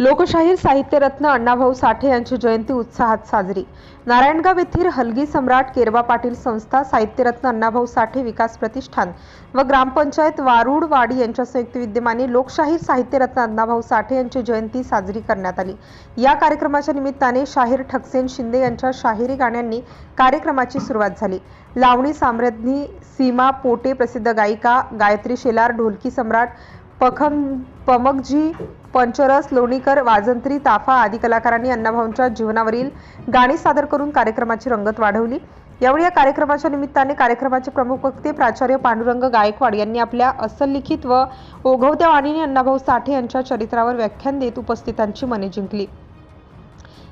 लोकशाहीर साहित्यरत्न अण्णाभाऊ साठे यांची जयंती उत्साहात साजरी. नारायणगाव येथील हलगी सम्राट केरवा पाटील संस्था साहित्यरत्न अण्णाभाऊ साठे विकास प्रतिष्ठान व ग्रामपंचायत वारुडवाडी यांच्या संयुक्त विद्यमाने लोकशाहीर साहित्यरत्न अण्णाभाऊ साठे यांची जयंती साजरी करण्यात आली. या कार्यक्रमाच्या निमित्ताने शाहीर ठकसेन शिंदे यांच्या शाहिरी गाण्यांनी कार्यक्रमाची सुरुवात झाली. लावणी साम्राज्ञी सीमा पोटे प्रसिद्ध गायिका गायत्री शेलार ढोलकी सम्राट पखम पमकजी पंचरस लोणीकर वाजंत्री ताफा आदी कलाकारांनी अण्णाभाऊंच्या जीवनावरील गाणी सादर करून कार्यक्रमाची रंगत वाढवली. यावेळी या कार्यक्रमाच्या निमित्ताने कार्यक्रमाचे प्रमुख वक्ते प्राचार्य पांडुरंग गायकवाड यांनी आपल्या अस्सल लिखित व ओघवत्या वाणीने अण्णाभाऊ साठे यांच्या चरित्रावर व्याख्यान देत उपस्थितांची मने जिंकली.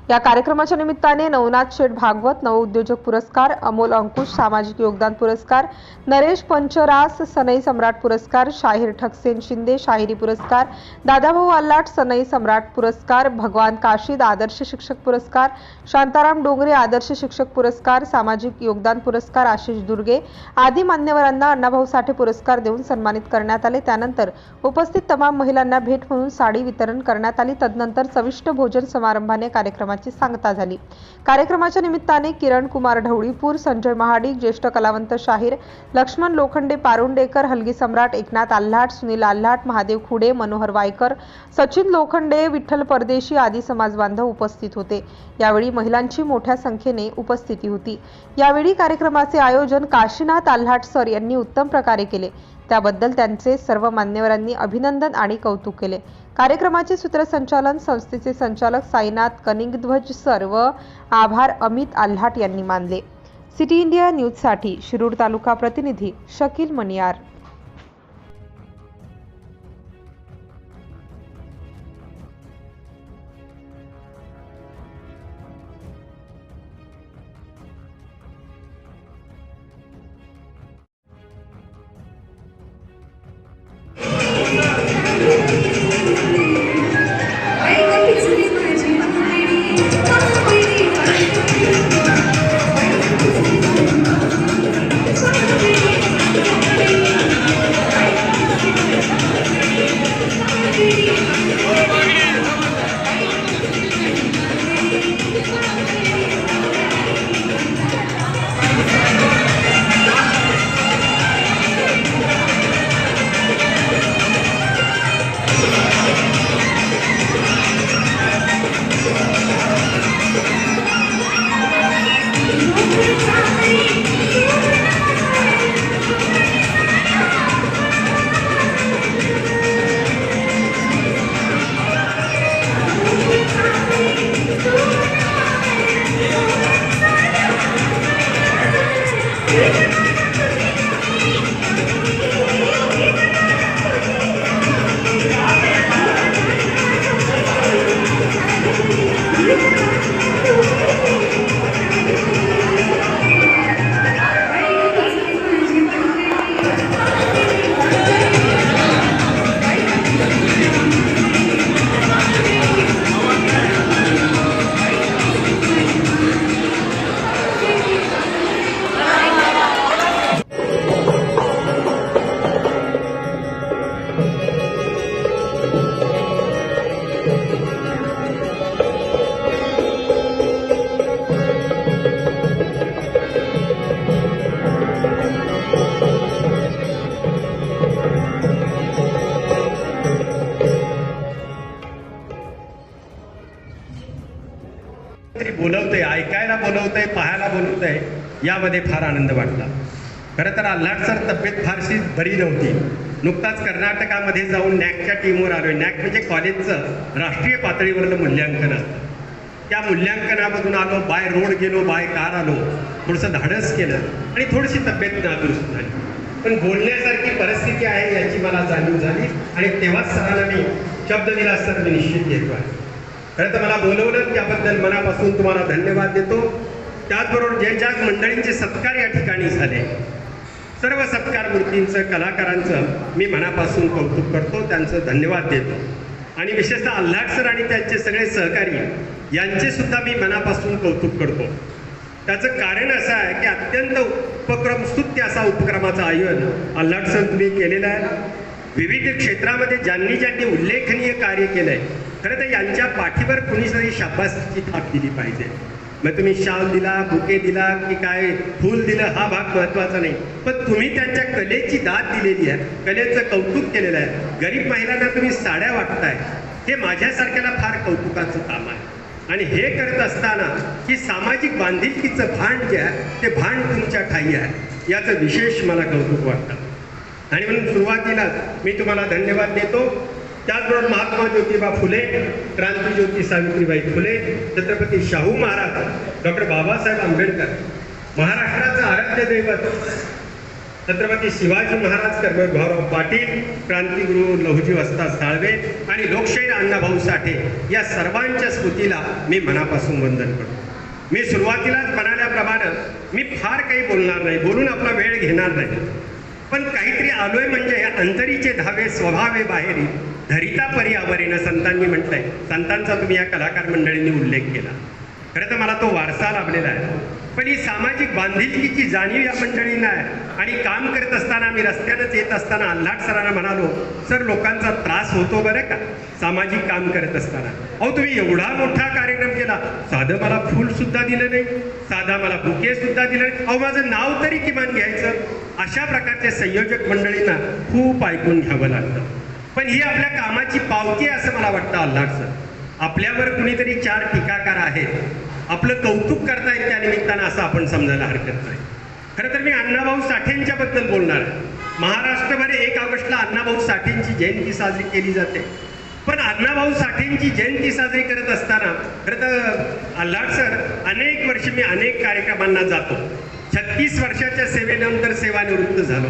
या कार्यक्रमाच्या निमित्ताने नवनाथ शेठ भागवत नवउद्योजक पुरस्कार अमोल अंकुश सामाजिक योगदान पुरस्कार नरेश पंचरास सनई सम्राट पुरस्कार शाहीर ठकसेन शिंदे शाहिरी पुरस्कार दादाभाऊ आल्लाट सनई सम्राट पुरस्कार भगवान काशीद आदर्श शिक्षक पुरस्कार शांताराम डोंगरे आदर्श शिक्षक पुरस्कार सामाजिक योगदान पुरस्कार आशिष दुर्गे आदी मान्यवरांना अण्णाभाऊ साठे पुरस्कार देऊन सन्मानित करण्यात आले. त्यानंतर उपस्थित तमाम महिलांना भेट म्हणून साडी वितरण करण्यात आली. तदनंतर चविष्ट भोजन समारंभाने कार्यक्रमाची सांगता झाली. कार्यक्रमाच्या निमित्ताने किरण कुमार ढवळीपूर संजय महाडिक ज्येष्ठ कलावंत शाहीर लक्ष्मण लोखंडे पारुंडेकर हलगी सम्राट एकनाथ आल्हाट सुनील आल्हाट महादेव खुडे मनोहर वायकर सचिन लोखंडे विठ्ठल परदेशी आदी समाज बांधव उपस्थित होते. यावेळी महिलांची मोठ्या संख्येने उपस्थिती होती. यावेळी कार्यक्रमाचे आयोजन काशीनाथ आल्हाट सर यांनी उत्तम प्रकारे केले. त्याबद्दल त्यांचे सर्व मान्यवरांनी अभिनंदन आणि कौतुक केले. कार्यक्रमाचे सूत्रसंचालन संस्थेचे संचालक साईनाथ कनिंगध्वज सर व आभार अमित आल्हाट यांनी मानले. सिटी इंडिया न्यूजसाठी शिरूर तालुका प्रतिनिधी शकील मनियार. तरी बोलवतंय ऐकायला बोलवतंय पाहायला बोलवतंय यामध्ये फार आनंद वाटला. खरं तर आल्हाड सर तब्येत फारशी बरी नव्हती. नुकताच कर्नाटकामध्ये जाऊन नॅकच्या टीमवर आलोय. नॅक म्हणजे कॉलेजचं राष्ट्रीय पातळीवरलं मूल्यांकन असतं. त्या मूल्यांकनामधून आलो बाय रोड गेलो बाय कार आलो. थोडंसं धाडस केलं आणि थोडीशी तब्येत नादुरुस्त झाली. पण बोलण्यासारखी परिस्थिती आहे याची मला जाणीव झाली आणि तेव्हाच सरांना मी शब्द दिला असता मी निश्चित घेतो आहे. खरं तर मला बोलवलं त्याबद्दल मनापासून तुम्हाला धन्यवाद देतो. त्याचबरोबर जे ज्या मंडळींचे सत्कार या ठिकाणी झाले सर्व सत्कार मूर्तींचं कलाकारांचं मी मनापासून कौतुक करतो त्यांचं धन्यवाद देतो. आणि विशेषतः आल्हाड सर आणि त्यांचे सगळे सहकारी यांचे सुद्धा मी मनापासून कौतुक करतो. त्याचं कारण असं आहे की अत्यंत उपक्रम स्तुत्य असा उपक्रमाचं आयोजन आल्हाड सर तुम्ही केलेलं आहे. विविध क्षेत्रामध्ये ज्यांनी ज्यांनी उल्लेखनीय कार्य केलं आहे खरं तर यांच्या पाठीवर कुणीतरी शाबासची थाप दिली पाहिजे. मग तुम्ही शाल दिला बुके दिला की काय फूल दिलं हा भाग महत्त्वाचा नाही. पण तुम्ही त्यांच्या कलेची दाद दिलेली आहे कलेचं कौतुक केलेलं आहे. गरीब महिलांना तुम्ही साड्या वाटताय. हे माझ्यासारख्याला फार कौतुकाचं काम आहे. आणि हे करत असताना की सामाजिक बांधिलकीचं भांड जे आहे ते भांड तुमच्या ठाई आहे. याचं विशेष मला कौतुक वाटतं. आणि म्हणून सुरुवातीलाच मी तुम्हाला धन्यवाद देतो. त्याचबरोबर महात्मा ज्योतिबा फुले क्रांतीज्योती सावित्रीबाई फुले छत्रपती शाहू महाराज डॉक्टर बाबासाहेब आंबेडकर. महाराष्ट्राचं आराध्य दैवत छत्रपती शिवाजी महाराज कर्मभाऊराव पाटील क्रांतिगुरु लहुजी वस्ता साळवे आणि लोकशाहीर अण्णाभाऊ साठे या सर्वांच्या स्मृतीला मी मनापासून वंदन करतो. मी सुरुवातीलाच म्हणाल्याप्रमाणे मी फार काही बोलणार नाही बोलून आपला वेळ घेणार नाही. पण काहीतरी आलोय म्हणजे अंतरीचे धावे स्वभावे बाहेरी धरिता पर्यावरण संतांनी म्हटलंय. संतांचा तुम्ही या कलाकार मंडळींनी उल्लेख केला. खरं तर मला तो वारसा लाभलेला आहे. पण ही सामाजिक बांधिलकीची जाणीव या मंडळींना आहे. आणि काम करत असताना मी रस्त्यानंच येत असताना अल्हाट सरांना म्हणालो सर लोकांचा त्रास होतो बरं का सामाजिक काम करत असताना. अहो तुम्ही एवढा मोठा कार्यक्रम केला. साधं मला फुलसुद्धा दिलं नाही. साधा मला बुकेसुद्धा दिलं नाही. अहो माझं नाव तरी किमान घ्यायचं. अशा प्रकारचे संयोजक मंडळींना खूप ऐकून घ्यावं लागतं. पण ही आपल्या कामाची पावती आहे असं मला वाटतं आल्हाट सर. आपल्यावर कुणीतरी चार टीकाकार आहेत. आपलं कौतुक करतायत त्या निमित्तानं असं आपण समजायला हरकत नाही. खरं तर मी अण्णाभाऊ साठेंच्या बद्दल बोलणार आहे. महाराष्ट्रभर एक ऑगस्टला अण्णाभाऊ साठेंची जयंती साजरी केली जाते. पण अण्णाभाऊ साठेंची जयंती साजरी करत असताना खरं तर अल्लाड सर अनेक वर्ष मी अनेक कार्यक्रमांना जातो. छत्तीस वर्षाच्या सेवेनंतर सेवानिवृत्त झालो.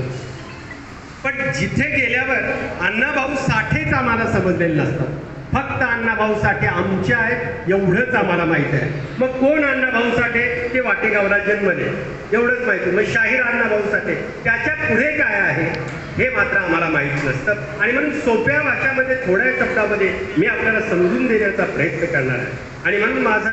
पण जिथे गेल्यावर अण्णाभाऊ साठेच आम्हाला समजलेले नसतात. फक्त अण्णाभाऊ साठे आमचे आहेत एवढंच आम्हाला माहीत आहे. मग कोण अण्णाभाऊ साठे? ते वाटेगावला जन्मले. एवढंच माहिती. मग शाहीर अण्णाभाऊ साठे त्याच्या पुढे काय आहे? हे मात्र आम्हाला माहीत नसतं. आणि म्हणून सोप्या भाषामध्ये थोड्या शब्दामध्ये मी आपल्याला समजून देण्याचा प्रयत्न करणार आहे. आणि म्हणून माझा